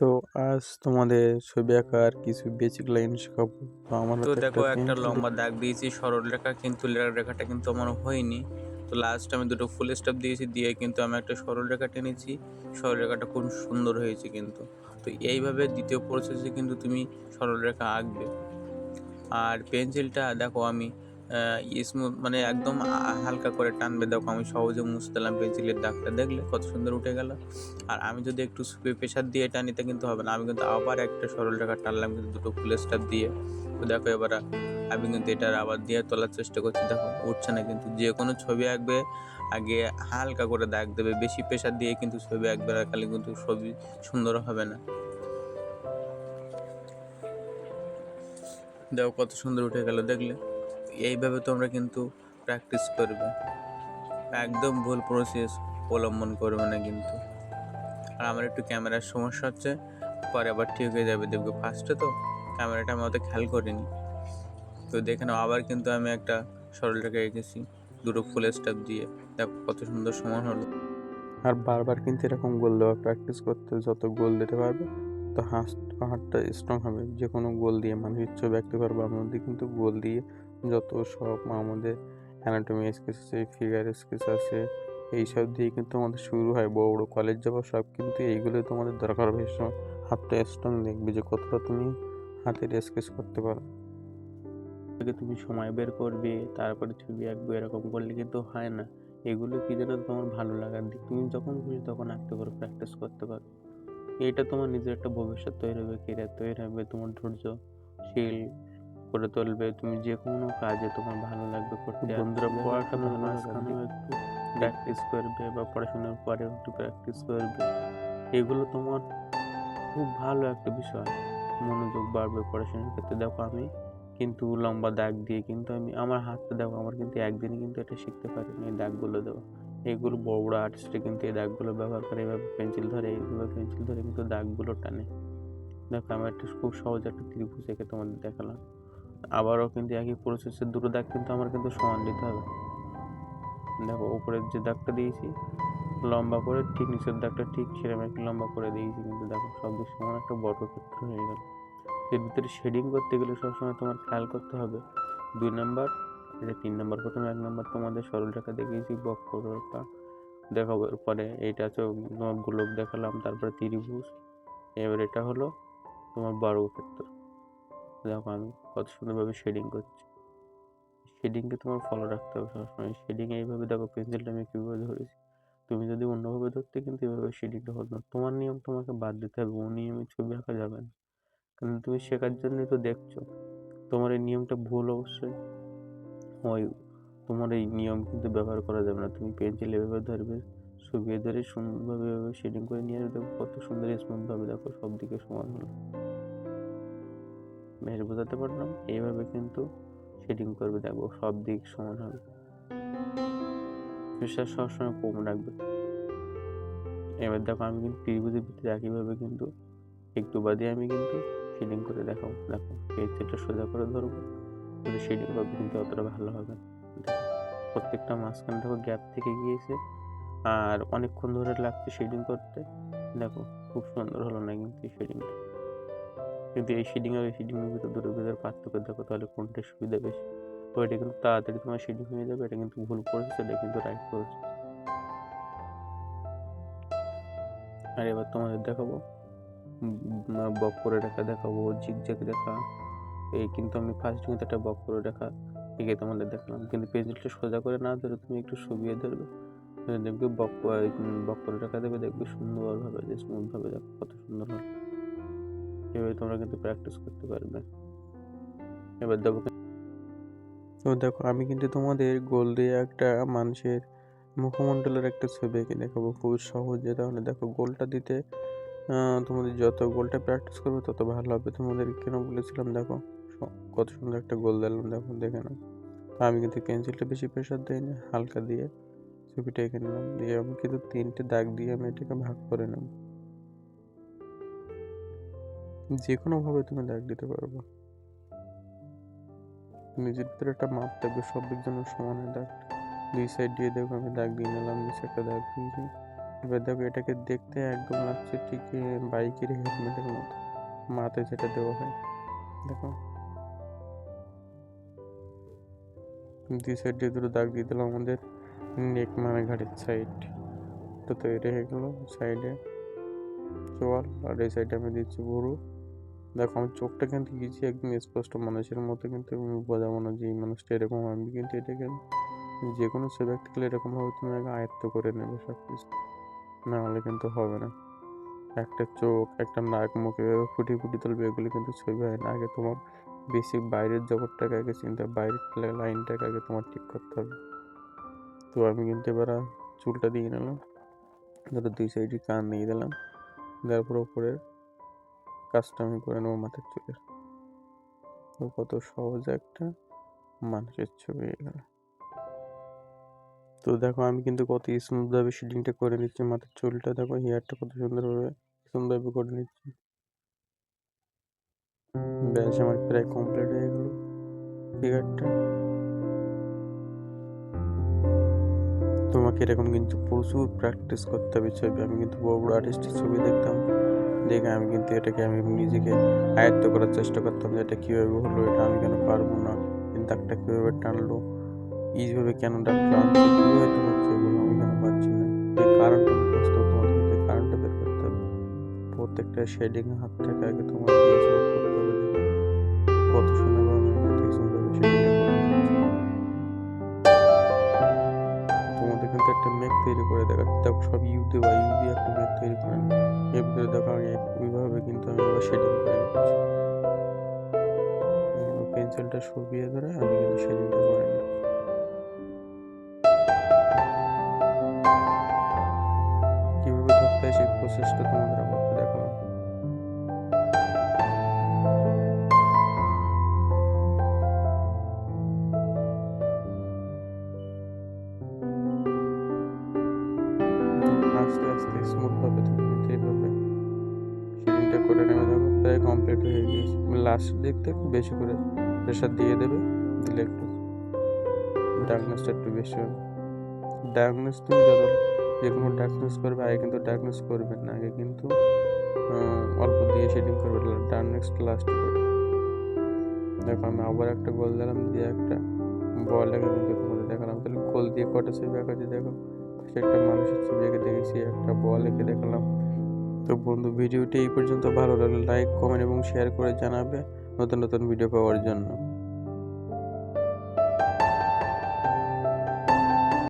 তো আজ তোমাদের ছবি আঁকার কিছু বেসিক লাইন শেখাবো। তো আমার তো দেখো একটা লম্বা দাগ দিয়েছি সরল রেখা কিন্তু রেখাটা কিন্তু আমার হয়নি। তো লাস্ট আমি দুটো ফুল স্টপ দিয়েছি দিয়ে কিন্তু আমি একটা সরল রেখা টেনেছি। সরল রেখাটা খুব সুন্দর হয়েছে কিন্তু। তো এইভাবে দ্বিতীয় প্রসেসে কিন্তু তুমি সরল রেখা আঁকবে। আর পেন্সিলটা দেখো আমি স্মুথ মানে একদম হালকা করে টানবে। দেখো আমি সহজে মুছে দিলাম পেন্সিলের দাগটা দেখলে কত সুন্দর উঠে গেল। আর আমি যদি একটু প্রেশার দিয়ে টানিতে কিন্তু হবে না। আমি কিন্তু আবার একটা সরল রেখা টানলাম কিন্তু দুটো ফুল স্টপ দিয়ে। তো দেখো এবার আমি কিন্তু এটার আবার দিয়ে তোলার চেষ্টা করছি। দেখো উঠছে না কিন্তু যে কোনো ছবি আঁকবে, আগে হালকা করে দাগ দেবে। বেশি প্রেশার দিয়ে কিন্তু ছবি আঁকবে রাখালে কিন্তু ছবি সুন্দর হবে না। দেখো কত সুন্দর উঠে গেল, দেখলে। এইভাবে তোমরা কিন্তু প্র্যাকটিস করবে। একদম ভুল প্রসেস অবলম্বন করবে না কিন্তু। আর আমার একটু ক্যামেরার সমস্যা হচ্ছে, পরে আবার ঠিক হয়ে যাবে। দেখবে ফার্স্টে তো ক্যামেরাটা আমি অত খেয়াল করিনি। তো দেখে নাও, আবার কিন্তু আমি একটা সরল রেখে রেখেছি দুটো ফুল স্টেপ দিয়ে। দেখো কত সুন্দর সমান হলো। আর বারবার কিন্তু এরকম গোল দেওয়া প্র্যাকটিস করতে যত গোল দিতে পারবে তো হাত, হাতটা স্ট্রং হবে। যে কোনো গোল দিয়ে মানুষের ছবি আঁকতে পারবে আমাদের কিন্তু গোল দিয়ে যত সব আমাদের অ্যানাটমি স্কেচ আছে ফিগার স্কেচ আছে, এইসব দিয়ে কিন্তু আমাদের শুরু হয় বড় বড় কলেজ যাওয়া সব কিন্তু এইগুলোই তোমাদের দরকার হবে। হাতটা স্ট্রং দেখবে যে কতটা তুমি হাতের স্কেচ করতে পারো। আগে তুমি সময় বের করবে, তারপরে ছবি আঁকবে, এরকম করলে কিন্তু হয় না। এগুলো কি যেন তোমার ভালো লাগার দিক। তুমি যখন খুশি তখন আঁকতে পারো প্র্যাকটিস করতে পারো। এটা তোমার নিজের একটা ভবিষ্যৎ তৈরি হবে কেরিয়ার তৈরি হবে, তোমার ধৈর্যশীল করে তুলবে তুমি যে কোনো কাজে তোমার ভালো লাগবে করতে বন্ধুরা পড়াশোনার মাঝখানেও একটু প্র্যাকটিস করবে বা পড়াশোনার পরে একটু প্র্যাকটিস করবে। এগুলো তোমার খুব ভালো একটা বিষয়। মনোযোগ বাড়বে পড়াশোনার ক্ষেত্রে। দেখো আমি কিন্তু লম্বা দাগ দিয়ে কিন্তু আমি আমার হাতটা দেখো আমার কিন্তু একদিনে কিন্তু এটা শিখতে পারিনি এই দাগগুলো দেওয়া। এগুলো বড় বড় আর্টিস্টে কিন্তু এই দাগগুলো ব্যবহার করে এভাবে পেন্সিল ধরে এইভাবে পেন্সিল ধরে কিন্তু দাগগুলো টানে। দেখো আমি একটা খুব সহজ একটা ত্রিভুজ এঁকে তোমাদের দেখালাম। আবারও কিন্তু একই প্রসেসের দুটো দাগ কিন্তু আমার কিন্তু সমান দিতে হবে। দেখো, উপরের যে দাগটা দিয়েছি, লম্বা করে ঠিক নিচের দাগটা ঠিক সেরকম একটু লম্বা করে দিয়েছি কিন্তু দেখো সব সমান একটা বর্গক্ষেত্র হয়ে গেল। এর ভিতরে শেডিং করতে গেলে সবসময় তোমার খেয়াল করতে হবে, দুই নাম্বার, এটা তিন নাম্বার প্রথমে, এক নাম্বার তোমাদের সরল রেখা দেখিয়েছি বক্ররেখা দেখাবার পরে এইটা হচ্ছে তোমার গোলক দেখালাম, তারপরে ত্রিভুজ, এবার এটা হলো তোমার বর্গক্ষেত্র। দেখো আমি কত সুন্দরভাবে শেডিং করছি। শেডিংকে তোমার ফলো রাখতে হবে সবসময়। শেডিং এইভাবে দেখো পেন্সিলটা আমি কীভাবে ধরেছি। তুমি যদি অন্যভাবে ধরতে কিন্তু এভাবে শেডিংটা হতো না। তোমার নিয়ম তোমাকে বাদ দিতে হবে ও নিয়মে ছবি আঁকা যাবে না। কারণ তুমি শেখার জন্যই তো দেখছ। তোমার এই নিয়মটা ভুল অবশ্যই। ওই তোমার এই নিয়ম কিন্তু ব্যবহার করা যাবে না। তুমি পেন্সিল এভাবে ধরবে শুকিয়ে ধরে সুন্দরভাবে শেডিং করে নিয়ে দেখো কত সুন্দর স্মুথভাবে দেখো সব দিকে সমান হলো। বেশ বোঝাতে পারলাম। এইভাবে কিন্তু শেডিং করবে। দেখো, সব দিক সমান হবে। প্রেশার সবসময় কম রাখবে। এবার দেখো, আমি কিন্তু ত্রিভুজের ভিতরে একইভাবে কিন্তু একটু বাদে আমি কিন্তু শেডিং করে দেখাবো। দেখো পেজটা সোজা করে ধরবো। কিন্তু শেডিং করবে কিন্তু অতটা ভালো হবে প্রত্যেকটা মাঝখানে দেখো গ্যাপ থেকে গিয়েছে। আর অনেকক্ষণ ধরে লাগছে শেডিং করতে। দেখো, খুব সুন্দর হলো না কিন্তু শেডিংটা কিন্তু এই শেডিং আর এই শেডিংয়ের ভিতর দুটোর ভিতরে পার্থক্য দেখো, তাহলে কোনটা সুবিধা বেশি? তো এটা কিন্তু তাড়াতাড়ি তোমার শেডিং হয়ে যাবে, এটা কিন্তু ভুল করেছে এটা কিন্তু রাইট করেছে। আর এবার তোমাদের দেখাবো বক করে রেখা দেখাবো ঝিকঝাক রেখা। এই কিন্তু আমি ফার্স্ট কিন্তু একটা বক করে রেখা এঁকে তোমাদের দেখালাম। কিন্তু পেন্সিলটা সোজা করে না ধরে তুমি একটু সবিয়ে ধরবে। দেখবে বক বক করে রেখা দেবে, দেখবে সুন্দরভাবে, যে স্মুথভাবে দেখো, কত সুন্দর হয় এভাবে তোমরা কিন্তু প্র্যাকটিস করতে পারবে। এবার দেখো তো দেখো, আমি কিন্তু তোমাদের গোল দিয়ে একটা মানুষের মুখমণ্ডলের একটা ছবি এঁকে দেখাবো খুব সহজে। তাহলে দেখো, গোলটা দিতে তোমাদের যত গোলটা প্র্যাকটিস করবে তত ভালো হবে। তোমাদের কেন বলেছিলাম, দেখো কত সুন্দর একটা গোল দিলাম, দেখো, দেখে নাও। আমি কিন্তু পেন্সিলটা বেশি প্রেশার দিইনি হালকা দিয়ে ছবিটা এঁকে নিলাম। দিয়ে আমি কিন্তু তিনটে দাগ দিয়ে আমি এটাকে ভাগ করে নেব। যে কোনোভাবে তুমি দাগ দিতে পারবে। নিজের ভিতরে একটা মাপ থাকবে সব জন্য সমান দাগ। দুই সাইড দিয়ে দেখো, আমি দাগ দিয়ে নিলাম, নিচে একটা দাগ দিয়েছি এবার দেখো, এটাকে দেখতে একদম লাগছে ঠিক বাইকের হেলমেটের মতো। মাথায় যেটা দেওয়া হয়, দেখো। দুই সাইড দিয়ে দুটো দাগ দিয়ে দিলাম আমাদের নেক মানে ঘাটের সাইড তো তৈরি হয়ে গেলো সাইডে চোয়াল, আর এই সাইডে আমি দিচ্ছি গরু দেখো, আমার চোখটা কিন্তু গেছি একদম স্পষ্ট মানুষের মতো কিন্তু আমি বোঝাবো না যে এই মানুষটা এরকম আমি কিন্তু এটাকে যে কোনো সে এরকমভাবে তুমি আগে আয়ত্ত করে নেবে সব কিছু না হলে কিন্তু হবে না। একটা চোখ, একটা নাক, মুখে এভাবে ফুটি ফুটি তুলবে, এগুলো কিন্তু ছবি হয় না। আগে তোমার বেসিক বাইরের জগৎটাকে আগে চিন্তা বাইরের লাইনটাকে আগে তোমার ঠিক করতে হবে। তো আমি কিন্তু এবার চুলটা দিয়ে নিলাম। ধরো দুই সাইডে কান দিয়ে দিলাম। তারপর উপরের কাজটা আমি করে নেব মাথার চুলের তো কত সহজ একটা মানুষের ছবি এখানে তো দেখো আমি কিন্তু কত স্মুথভাবে শেডিংটা করে নিচ্ছি মাথার চুলটা। দেখো হেয়ারটা কত সুন্দরভাবে সুন্দরভাবে করে নিচ্ছি। ব্যাস আমার প্রায় কমপ্লিট হয়ে গেল ফিগারটা তোমাকে এরকম কিন্তু প্রচুর প্র্যাকটিস করতে হবে ছবি। আমি কিন্তু বড় বড় আর্টিস্টের ছবি দেখতাম। দেখে আমি কিন্তু এটাকে আমি নিজেকে আয়ত্ত করার চেষ্টা করতাম যে এটা কীভাবে হলো, এটা আমি কেন পারব না কিন্তু দাগটা কীভাবে টানলো ইজিভাবে কেন ডাক্তার আনছে কীভাবে তো সেগুলো আমি কেন পাচ্ছি না এই কারণটা মুখস্থ তোমাদের কিন্তু কারণটা বের করতে হবে। প্রত্যেকটা শেডিং হাত থেকে আগে তোমার করতে হবে। কত সুন্দরভাবে তৈরি করে দেখা, দেখো সব ইউ দিয়ে বা ইউ দিয়ে একটা মেঘ তৈরি করে। এর ভিতরে দেখো আমি ওইভাবে কিন্তু আমি আবার শেডিং করে নিচ্ছি। পেন্সিলটা সরিয়ে ধরে আমি কিন্তু শেডিংটা করে নিচ্ছি। কীভাবে ধরতে হয় সেই প্রসেসটা করে নেবে দেখো প্রায় কমপ্লিট হয়ে গিয়েছে। লাস্ট দেখতে একটু বেশি করে প্রেশার দিয়ে দেবে, দিলে একটু ডার্কনেসটা একটু বেশি হবে। ডার্কনেস তুমি যত যে কোনো ডার্কনেস করবে, আগে কিন্তু ডার্কনেস করবে না, আগে কিন্তু অল্প দিয়ে শেডিং করবে ডার্কনেসটা লাস্ট করবে। দেখো আমি আবার একটা গোল দিলাম, দিয়ে একটা বল এঁকে কিন্তু তোমাদের দেখালাম, তাহলে গোল দিয়ে কটা ছবি আঁকা দিয়ে দেখো একটা মানুষের ছবি এঁকে দেখেছি, একটা বল এঁকে দেখালাম। তো বন্ধু, ভিডিওটি এই পর্যন্ত ভালো লাগলে লাইক কমেন্ট এবং শেয়ার করে জানাবে নতুন নতুন ভিডিও পাওয়ার জন্য।